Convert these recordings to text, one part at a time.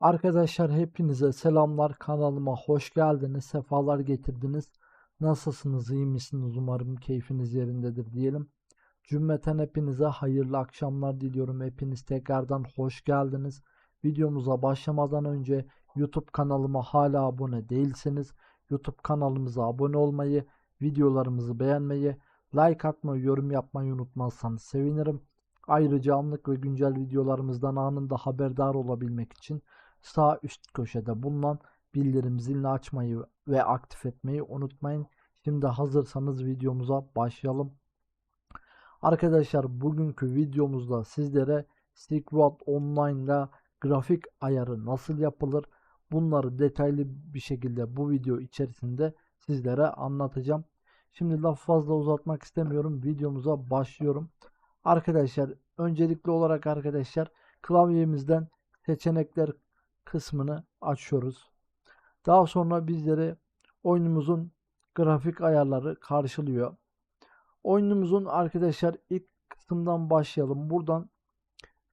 Arkadaşlar hepinize selamlar kanalıma hoş geldiniz sefalar getirdiniz. Nasılsınız iyi misiniz? Umarım keyfiniz yerindedir diyelim. Cümleten hepinize hayırlı akşamlar diliyorum. Hepiniz tekrardan hoş geldiniz. Videomuza başlamadan önce youtube kanalıma hala abone değilseniz youtube kanalımıza abone olmayı videolarımızı beğenmeyi like atmayı yorum yapmayı unutmazsanız sevinirim. Ayrıca anlık ve güncel videolarımızdan anında haberdar olabilmek için sağ üst köşede bulunan bildirim zilini açmayı ve aktif etmeyi unutmayın. Şimdi hazırsanız videomuza başlayalım. Arkadaşlar bugünkü videomuzda sizlere Silk Road Online ile grafik ayarı nasıl yapılır bunları detaylı bir şekilde bu video içerisinde sizlere anlatacağım. Şimdi laf fazla uzatmak istemiyorum. Videomuza başlıyorum. Arkadaşlar öncelikli olarak arkadaşlar klavyemizden seçenekler kısmını açıyoruz. Daha sonra bizleri oyunumuzun grafik ayarları karşılıyor. Oyunumuzun arkadaşlar ilk kısımdan başlayalım. Buradan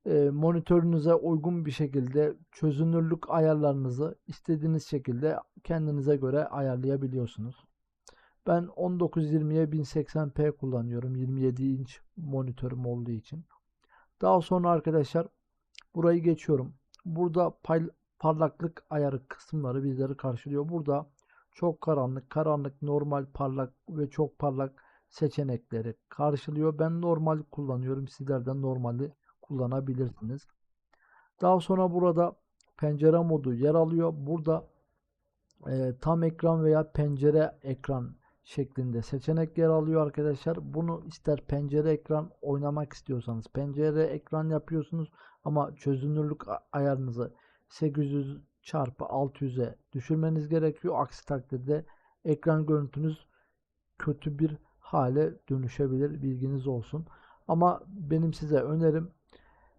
e, monitörünüze uygun bir şekilde çözünürlük ayarlarınızı istediğiniz şekilde kendinize göre ayarlayabiliyorsunuz. Ben 1920'ye 1080p kullanıyorum. 27 inç monitörüm olduğu için. Daha sonra arkadaşlar burayı geçiyorum. Burada parlaklık ayarı kısımları bizleri karşılıyor. Burada çok karanlık, karanlık, normal, parlak ve çok parlak seçenekleri karşılıyor. Ben normal kullanıyorum. Sizler de normali kullanabilirsiniz. Daha sonra burada pencere modu yer alıyor. Burada e, tam ekran veya pencere ekran şeklinde seçenek yer alıyor arkadaşlar. Bunu ister pencere ekran oynamak istiyorsanız pencere ekran yapıyorsunuz ama çözünürlük ayarınızı 800 çarpı 600'e düşürmeniz gerekiyor. Aksi takdirde ekran görüntünüz kötü bir hale dönüşebilir. Bilginiz olsun. Ama benim size önerim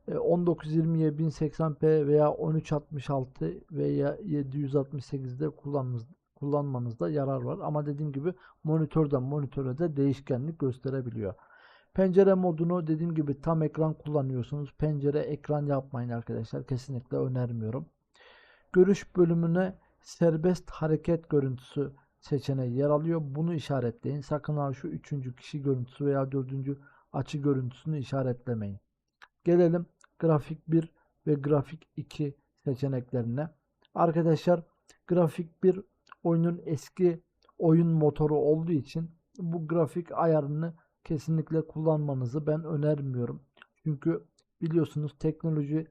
1920'ye 1080p veya 1366 veya 768'de kullanmanız, kullanmanızda yarar var. Ama dediğim gibi monitörden monitöre de değişkenlik gösterebiliyor. Pencere modunu dediğim gibi tam ekran kullanıyorsunuz. Pencere ekran yapmayın arkadaşlar. Kesinlikle önermiyorum. Görüş bölümüne serbest hareket görüntüsü seçeneği yer alıyor. Bunu işaretleyin. Sakın ha şu üçüncü kişi görüntüsü veya dördüncü açı görüntüsünü işaretlemeyin. Gelelim grafik 1 ve grafik 2 seçeneklerine. Arkadaşlar grafik 1 oyunun eski oyun motoru olduğu için bu grafik ayarını kesinlikle kullanmanızı ben önermiyorum. Çünkü biliyorsunuz teknoloji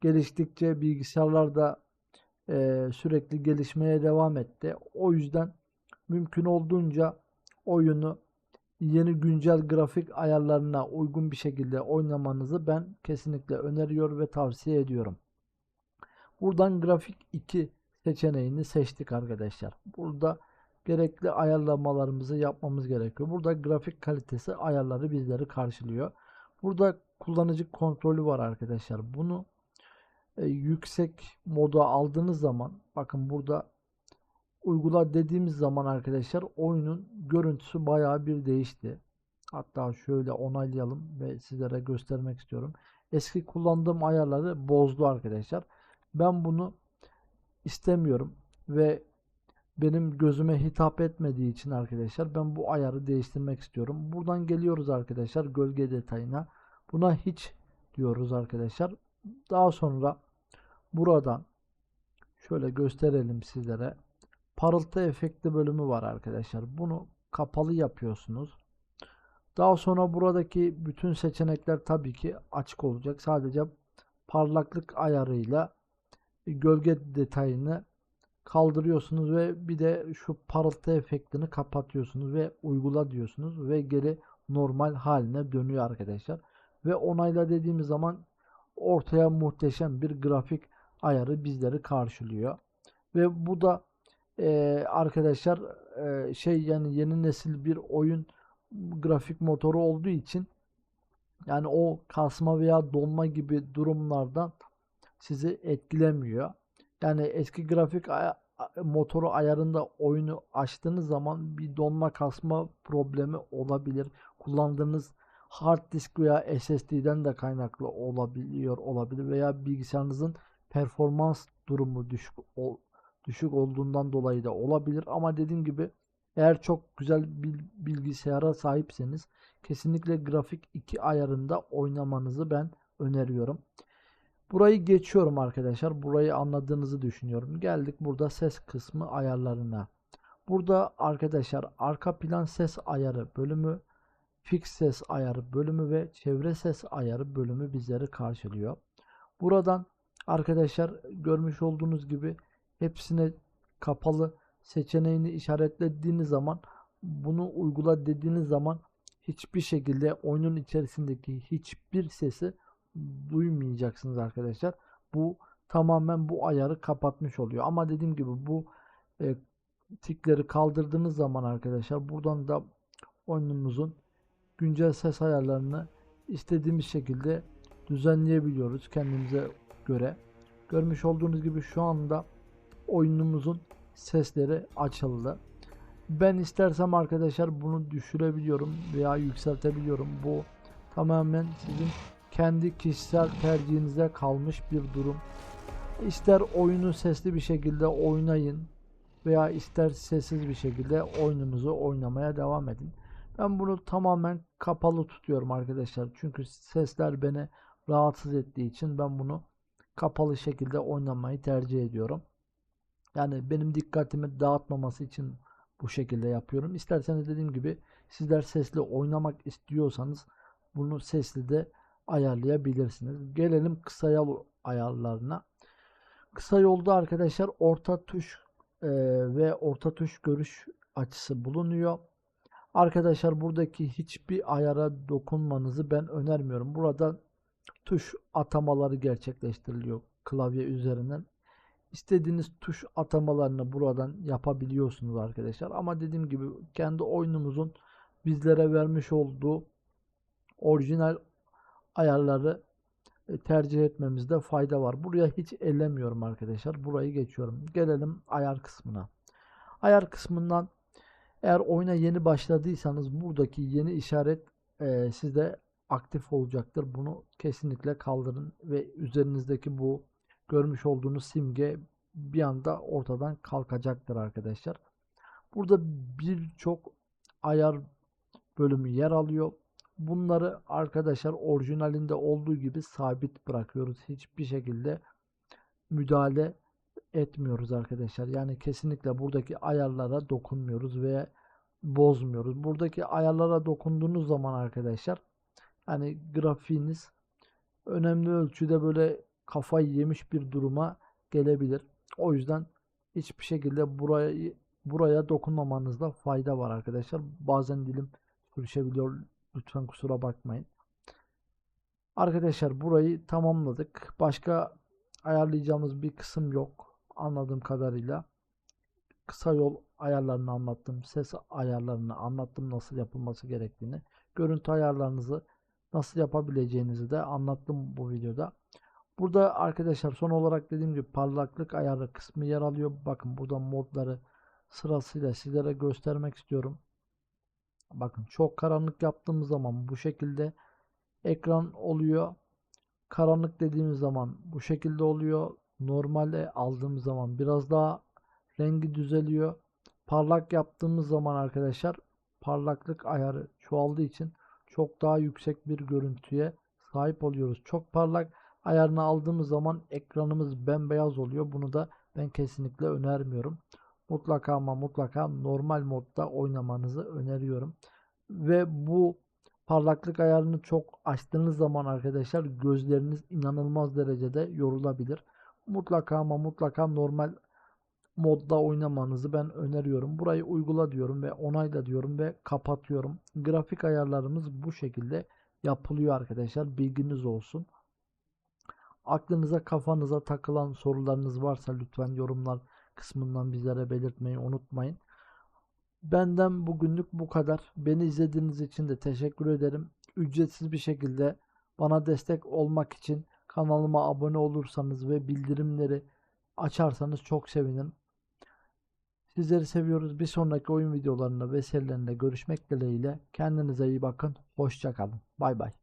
geliştikçe bilgisayarlar da e, sürekli gelişmeye devam etti. O yüzden mümkün olduğunca oyunu yeni güncel grafik ayarlarına uygun bir şekilde oynamanızı ben kesinlikle öneriyor ve tavsiye ediyorum. Buradan grafik 2 seçeneğini seçtik arkadaşlar. Burada gerekli ayarlamalarımızı yapmamız gerekiyor. Burada grafik kalitesi ayarları bizleri karşılıyor. Burada kullanıcı kontrolü var arkadaşlar. Bunu e, yüksek moda aldığınız zaman bakın burada uygula dediğimiz zaman arkadaşlar oyunun görüntüsü bayağı bir değişti. Hatta şöyle onaylayalım ve sizlere göstermek istiyorum. Eski kullandığım ayarları bozdu arkadaşlar. Ben bunu istemiyorum ve benim gözüme hitap etmediği için arkadaşlar ben bu ayarı değiştirmek istiyorum. Buradan geliyoruz arkadaşlar gölge detayına. Buna hiç diyoruz arkadaşlar. Daha sonra buradan şöyle gösterelim sizlere. Parıltı efekti bölümü var arkadaşlar. Bunu kapalı yapıyorsunuz. Daha sonra buradaki bütün seçenekler tabii ki açık olacak. Sadece parlaklık ayarıyla gölge detayını kaldırıyorsunuz ve bir de şu parıltı efektini kapatıyorsunuz ve uygula diyorsunuz ve geri normal haline dönüyor arkadaşlar. Ve onayla dediğimiz zaman ortaya muhteşem bir grafik ayarı bizleri karşılıyor. Ve bu da e, arkadaşlar e, şey yani yeni nesil bir oyun grafik motoru olduğu için yani o kasma veya donma gibi durumlardan sizi etkilemiyor. Yani eski grafik motoru ayarında oyunu açtığınız zaman bir donma kasma problemi olabilir. Kullandığınız hard disk veya SSD'den de kaynaklı olabiliyor olabilir veya bilgisayarınızın performans durumu düşük düşük olduğundan dolayı da olabilir ama dediğim gibi eğer çok güzel bir bilgisayara sahipseniz kesinlikle grafik 2 ayarında oynamanızı ben öneriyorum. Burayı geçiyorum arkadaşlar. Burayı anladığınızı düşünüyorum. Geldik burada ses kısmı ayarlarına. Burada arkadaşlar arka plan ses ayarı bölümü, fix ses ayarı bölümü ve çevre ses ayarı bölümü bizleri karşılıyor. Buradan arkadaşlar görmüş olduğunuz gibi hepsine kapalı seçeneğini işaretlediğiniz zaman bunu uygula dediğiniz zaman hiçbir şekilde oyunun içerisindeki hiçbir sesi duymayacaksınız arkadaşlar. Bu tamamen bu ayarı kapatmış oluyor. Ama dediğim gibi bu e, tikleri kaldırdığınız zaman arkadaşlar buradan da oyunumuzun güncel ses ayarlarını istediğimiz şekilde düzenleyebiliyoruz kendimize göre. Görmüş olduğunuz gibi şu anda oyunumuzun sesleri açıldı. Ben istersem arkadaşlar bunu düşürebiliyorum veya yükseltebiliyorum. Bu tamamen sizin kendi kişisel tercihinize kalmış bir durum. İster oyunu sesli bir şekilde oynayın veya ister sessiz bir şekilde oyununuzu oynamaya devam edin. Ben bunu tamamen kapalı tutuyorum arkadaşlar. Çünkü sesler beni rahatsız ettiği için ben bunu kapalı şekilde oynamayı tercih ediyorum. Yani benim dikkatimi dağıtmaması için bu şekilde yapıyorum. İsterseniz dediğim gibi sizler sesli oynamak istiyorsanız bunu sesli de ayarlayabilirsiniz. Gelelim kısa yol ayarlarına. Kısa yolda arkadaşlar orta tuş e, ve orta tuş görüş açısı bulunuyor. Arkadaşlar buradaki hiçbir ayara dokunmanızı ben önermiyorum. Burada tuş atamaları gerçekleştiriliyor klavye üzerinden. İstediğiniz tuş atamalarını buradan yapabiliyorsunuz arkadaşlar. Ama dediğim gibi kendi oyunumuzun bizlere vermiş olduğu orijinal ayarları e, tercih etmemizde fayda var. Buraya hiç ellemiyorum arkadaşlar. Burayı geçiyorum. Gelelim ayar kısmına. Ayar kısmından eğer oyuna yeni başladıysanız buradaki yeni işaret e, sizde aktif olacaktır. Bunu kesinlikle kaldırın ve üzerinizdeki bu görmüş olduğunuz simge bir anda ortadan kalkacaktır arkadaşlar. Burada birçok ayar bölümü yer alıyor. Bunları arkadaşlar orijinalinde olduğu gibi sabit bırakıyoruz. Hiçbir şekilde müdahale etmiyoruz arkadaşlar. Yani kesinlikle buradaki ayarlara dokunmuyoruz ve bozmuyoruz. Buradaki ayarlara dokunduğunuz zaman arkadaşlar hani grafiğiniz önemli ölçüde böyle kafayı yemiş bir duruma gelebilir. O yüzden hiçbir şekilde burayı buraya dokunmamanızda fayda var arkadaşlar. Bazen dilim sürüşebiliyor. Lütfen kusura bakmayın. Arkadaşlar burayı tamamladık. Başka ayarlayacağımız bir kısım yok. Anladığım kadarıyla. Kısa yol ayarlarını anlattım. Ses ayarlarını anlattım. Nasıl yapılması gerektiğini. Görüntü ayarlarınızı nasıl yapabileceğinizi de anlattım bu videoda. Burada arkadaşlar son olarak dediğim gibi parlaklık ayarı kısmı yer alıyor. Bakın burada modları sırasıyla sizlere göstermek istiyorum. Bakın çok karanlık yaptığımız zaman bu şekilde ekran oluyor. Karanlık dediğimiz zaman bu şekilde oluyor. Normale aldığımız zaman biraz daha rengi düzeliyor. Parlak yaptığımız zaman arkadaşlar parlaklık ayarı çoğaldığı için çok daha yüksek bir görüntüye sahip oluyoruz. Çok parlak ayarını aldığımız zaman ekranımız bembeyaz oluyor. Bunu da ben kesinlikle önermiyorum. Mutlaka ama mutlaka normal modda oynamanızı öneriyorum. Ve bu parlaklık ayarını çok açtığınız zaman arkadaşlar gözleriniz inanılmaz derecede yorulabilir. Mutlaka ama mutlaka normal modda oynamanızı ben öneriyorum. Burayı uygula diyorum ve onayla diyorum ve kapatıyorum. Grafik ayarlarımız bu şekilde yapılıyor arkadaşlar. Bilginiz olsun. Aklınıza kafanıza takılan sorularınız varsa lütfen yorumlar kısmından bizlere belirtmeyi unutmayın. Benden bugünlük bu kadar. Beni izlediğiniz için de teşekkür ederim. Ücretsiz bir şekilde bana destek olmak için kanalıma abone olursanız ve bildirimleri açarsanız çok sevinirim. Sizleri seviyoruz. Bir sonraki oyun videolarında ve serilerinde görüşmek dileğiyle. Kendinize iyi bakın. Hoşçakalın. Bay bay.